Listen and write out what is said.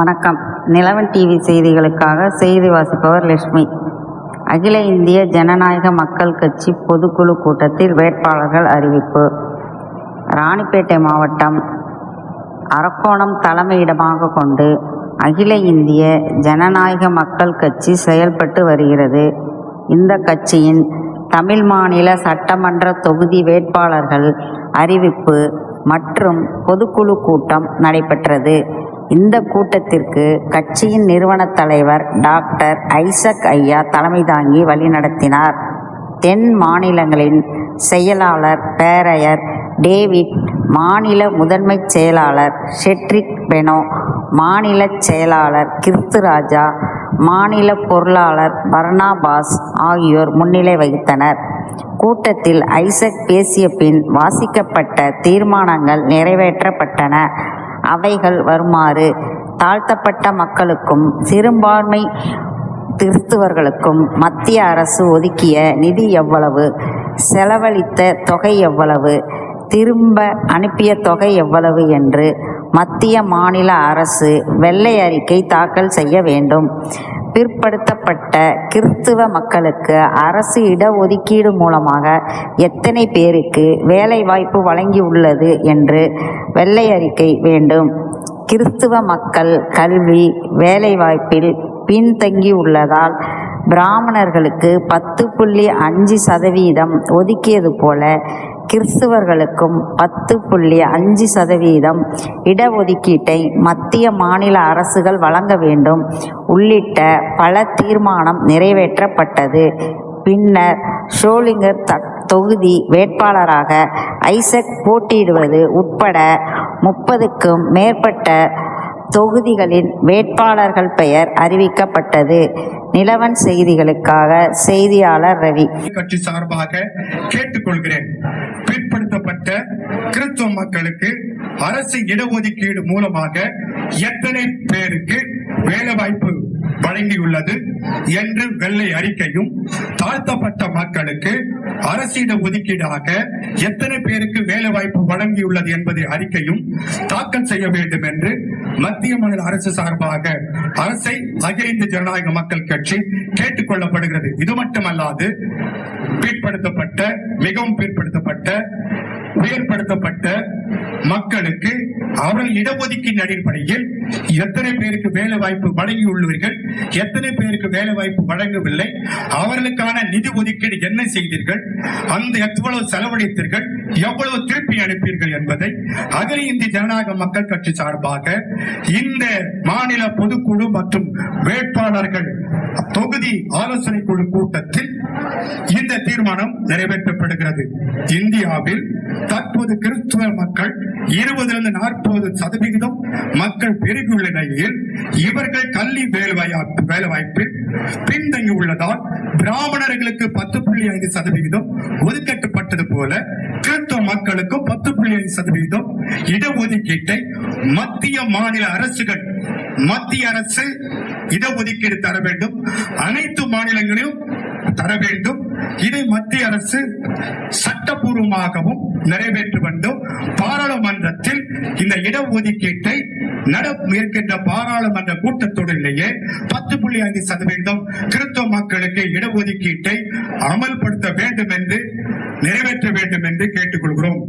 வணக்கம். நிலவன் டிவி செய்திகளுக்காக செய்தி வாசிப்பவர் லட்சுமி. அகில இந்திய ஜனநாயக மக்கள் கட்சி பொதுக்குழு கூட்டத்தில் வேட்பாளர்கள் அறிவிப்பு. ராணிப்பேட்டை மாவட்டம் அரக்கோணம் தலைமையிடமாக கொண்டு அகில இந்திய ஜனநாயக மக்கள் கட்சி செயல்பட்டு வருகிறது. இந்த கட்சியின் தமிழ் மாநில சட்டமன்ற தொகுதி வேட்பாளர்கள் அறிவிப்பு மற்றும் பொதுக்குழு கூட்டம் நடைபெற்றது. இந்த கூட்டத்திற்கு கட்சியின் நிறுவன தலைவர் டாக்டர் ஐசக் ஐயா தலைமை தாங்கி வழிநடத்தினார் தென் மாநிலங்களின் செயலாளர் பேரையர் டேவிட் மாநில முதன்மைச் செயலாளர் ஷெட்ரிக் பெனோ மாநில செயலாளர் கிருத்துராஜா மாநில பொருளாளர் பர்னாபாஸ் ஆகியோர் முன்னிலை வகித்தனர். கூட்டத்தில் ஐசக் பேசிய பின் வாசிக்கப்பட்ட தீர்மானங்கள் நிறைவேற்றப்பட்டன. அவைகள் வருமாறு தாழ்த்தப்பட்ட மக்களுக்கும் சிறுபான்மை கிறிஸ்துவர்களுக்கும் மத்திய அரசு ஒதுக்கிய நிதி எவ்வளவு செலவழித்த தொகை எவ்வளவு திரும்ப அனுப்பிய தொகை எவ்வளவு என்று மத்திய மாநில அரசு வெள்ளை அறிக்கை தாக்கல் செய்ய வேண்டும். பிற்படுத்தப்பட்ட கிறிஸ்துவ மக்களுக்கு அரசு இடஒதுக்கீடு மூலமாக எத்தனை பேருக்கு வேலைவாய்ப்பு வழங்கியுள்ளது என்று வெள்ளை அறிக்கை வேண்டும். கிறிஸ்துவ மக்கள் கல்வி வேலைவாய்ப்பில் பின்தங்கியுள்ளதால் பிராமணர்களுக்கு பத்து புள்ளி அஞ்சு சதவீதம் ஒதுக்கியது போல கிறிஸ்துவர்களுக்கும் பத்து புள்ளி அஞ்சு சதவீதம் இடஒதுக்கீட்டை மத்திய மாநில அரசுகள் வழங்க வேண்டும். உள்ளிட்ட பல தீர்மானம் நிறைவேற்றப்பட்டது. பின்னர் ஷோலிங்கர் த தொகுதி வேட்பாளராக ஐசக் போட்டியிடுவது உட்பட முப்பதுக்கும் மேற்பட்ட தொகுதிகளின் வேட்பாளர்கள் பெயர் அறிவிக்கப்பட்டது. நிலவன் செய்திகளுக்காக செய்தியாளர் ரவி. கட்சி சார்பாக கேட்டுக்கொள்கிறேன். பிற்படுத்தப்பட்ட கிறிஸ்துவ மக்களுக்கு அரசு இடஒதுக்கீடு மூலமாக எத்தனை பேருக்கு வேலை வாய்ப்பு வழங்கியுள்ளது? என்று வெள்ளை அறிக்கையும் தாழ்த்தப்பட்ட மக்களுக்கு அரசிட ஒதுக்கீடாக எத்தனை பேருக்கு வேலை வாய்ப்பு வழங்கியுள்ளது என்பதை அறிக்கையும் தாக்கல் செய்ய வேண்டும் என்று மத்திய மாநில அரசு சார்பாக அரசை அகில இந்திய ஜனநாயக மக்கள் கட்சி கேட்டுக்கொள்ளப்படுகிறது இது மட்டுமல்லாது பிற்படுத்தப்பட்ட மிகவும் பிற்படுத்தப்பட்ட உயர்படுத்தப்பட்ட மக்களுக்கு அவர்கள் இடஒதுக்கீடு அடிப்படையில் எத்தனை பேருக்கு வேலை வாய்ப்பு வழங்கியுள்ளீர்கள் எத்தனை பேருக்கு வேலை வாய்ப்பு வழங்கவில்லை அவர்களுக்கான நிதி ஒதுக்கீடு என்ன செய்தீர்கள் அந்த எவ்வளவு செலவழித்தீர்கள் எவ்வளவு திருப்பி அனுப்பீர்கள் என்பதை அகில இந்திய ஜனநாயக மக்கள் கட்சி சார்பாக இந்த மாநில பொதுக்குழு மற்றும் வேட்பாளர்கள் தொகுதி ஆலோசனை குழு கூட்டத்தில் தீர்மானம் நிறைவேற்றப்படுகிறது. இந்தியாவில் தற்போது கிறிஸ்துவ மக்கள் இருபதிலிருந்து நாற்பது சதவிகிதம் மக்கள் பெருகியுள்ள நிலையில் இவர்கள் கல்வி வேலைவாய்ப்பு வேலைவாய்ப்பில் பின்தங்கி உள்ளதால் பிராமணர்களுக்கு பத்து புள்ளி ஐந்து சதவிகிதம் ஒதுக்கப்பட்டது போல கிறிஸ்தவ மக்களுக்கும் பத்து புள்ளி ஐந்து சதவிகிதம் இடஒதுக்கீட்டை மத்திய மாநில அரசுகள் மத்திய அரசு இடஒதுக்கீடு தர வேண்டும். அனைத்து மாநிலங்களிலும் தர வேண்டும். இதை மத்திய அரசு சட்டப்பூர்வமாகவும் நிறைவேற்ற வேண்டும். பாராளுமன்றத்தில் இந்த இடஒதுக்கீட்டை நட பாராளுமன்ற கூட்டத்தொடரிலேயே பத்து புள்ளி ஐந்து சதவீதம் கிறிஸ்தவ மக்களுக்கு இடஒதுக்கீட்டை அமல்படுத்த வேண்டும் என்று நிறைவேற்ற வேண்டும் என்று கேட்டுக்கொள்கிறோம்.